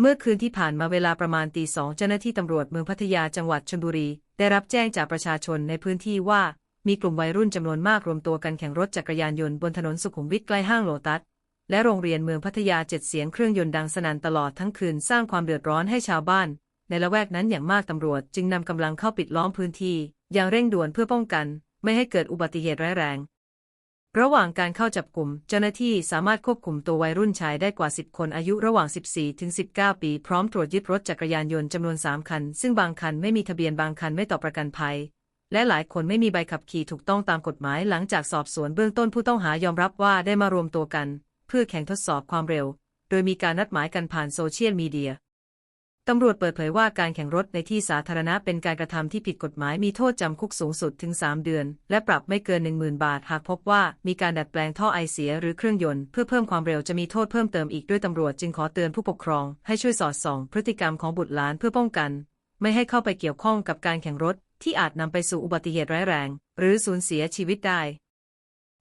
เมื่อคืนที่ผ่านมาเวลาประมาณตีสองเจ้าหน้าที่ตำรวจเมืองพัทยาจังหวัดชลบุรี ได้รับแจ้งจากประชาชนในพื้นที่ว่า มีกลุ่มวัยรุ่นจำนวนมากรวมตัวกันแข่งรถจักรยานยนต์บนถนนสุขุมวิทใกล้ห้างโลตัส และโรงเรียนเมืองพัทยาเจ็ดเสียงเครื่องยนต์ดังสนั่นตลอดทั้งคืนสร้างความเดือดร้อนให้ชาวบ้าน ในละแวกนั้นอย่างมากตำรวจจึงนำกำลังเข้าปิดล้อมพื้นที่ อย่างเร่งด่วนเพื่อป้องกัน ไม่ให้เกิดอุบัติเหตุร้ายแรง ระหว่างการเข้าจับกลุ่ม เจ้าหน้าที่สามารถควบคุมตัววัยรุ่นชายได้กว่า 10 คนอายุระหว่าง 14 ถึง 19 ปี พร้อมตรวจยึดรถจักรยานยนต์จำนวน 3 คัน ซึ่งบางคันไม่มีทะเบียนบางคันไม่ต่อประกันภัย และหลายคนไม่มีใบขับขี่ถูกต้องตามกฎหมายหลังจากสอบสวนเบื้องต้นผู้ต้องหายอมรับว่าได้มารวมตัวกัน เพื่อแข่งทดสอบความเร็ว โดยมีการนัดหมายกันผ่านโซเชียลมีเดีย ตำรวจเปิดเผยว่าการแข่งรถในที่สาธารณะเป็นการกระทำที่ผิดกฎหมายมีโทษจำคุกสูงสุดถึง 3 เดือน และปรับไม่เกิน 10,000 บาท หากพบว่ามีการดัดแปลงท่อไอเสียหรือเครื่องยนต์เพื่อเพิ่มความเร็วจะมีโทษเพิ่มเติมอีกด้วยตำรวจจึงขอเตือนผู้ปกครอง ให้ช่วยสอดส่อง พฤติกรรมของบุตรหลานเพื่อป้องกัน ไม่ให้เข้าไปเกี่ยวข้องกับการแข่งรถที่อาจนำไปสู่อุบัติเหตุร้ายแรง หรือสูญเสียชีวิตได้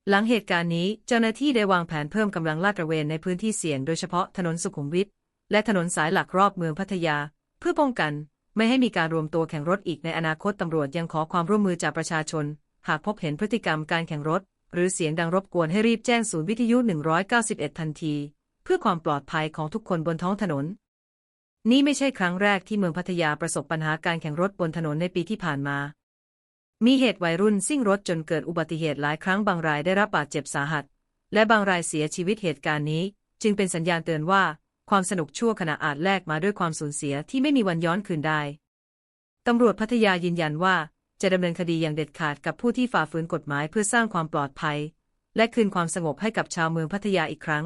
หลังเหตุการณ์นี้เจ้าหน้าที่ได้วางแผนเพิ่มกำลังลาดตระเวนในพื้นที่เสี่ยงโดยเฉพาะถนนสุขุมวิท และถนนสายหลักรอบเมืองพัทยา เพื่อป้องกัน ไม่ให้มีการรวมตัวแข่งรถอีกในอนาคตตำรวจยังขอความร่วมมือจากประชาชน หากพบเห็นพฤติกรรมการแข่งรถ หรือเสียงดังรบกวนให้รีบแจ้งศูนย์วิทยุ 191 ทันที เพื่อความปลอดภัยของทุกคนบนท้องถนน นี่ไม่ใช่ครั้งแรกที่เมืองพัทยาประสบปัญหาการแข่งรถบนถนนในปีที่ผ่านมา มีเหตุวัยรุ่นซิ่งรถจนเกิดอุบัติเหตุหลายครั้งบางรายได้รับบาดเจ็บสาหัส และบางรายเสียชีวิตเหตุการณ์นี้ จึงเป็นสัญญาณเตือนว่า ความสนุกชั่วขณะอาจแลกมาด้วยความสูญเสียที่ไม่มีวันย้อนคืนได้ ตำรวจพัทยายืนยันว่า จะดำเนินคดีอย่างเด็ดขาดกับผู้ที่ฝ่าฝืนกฎหมายเพื่อสร้างความปลอดภัย และคืนความสงบให้กับชาวเมืองพัทยาอีกครั้ง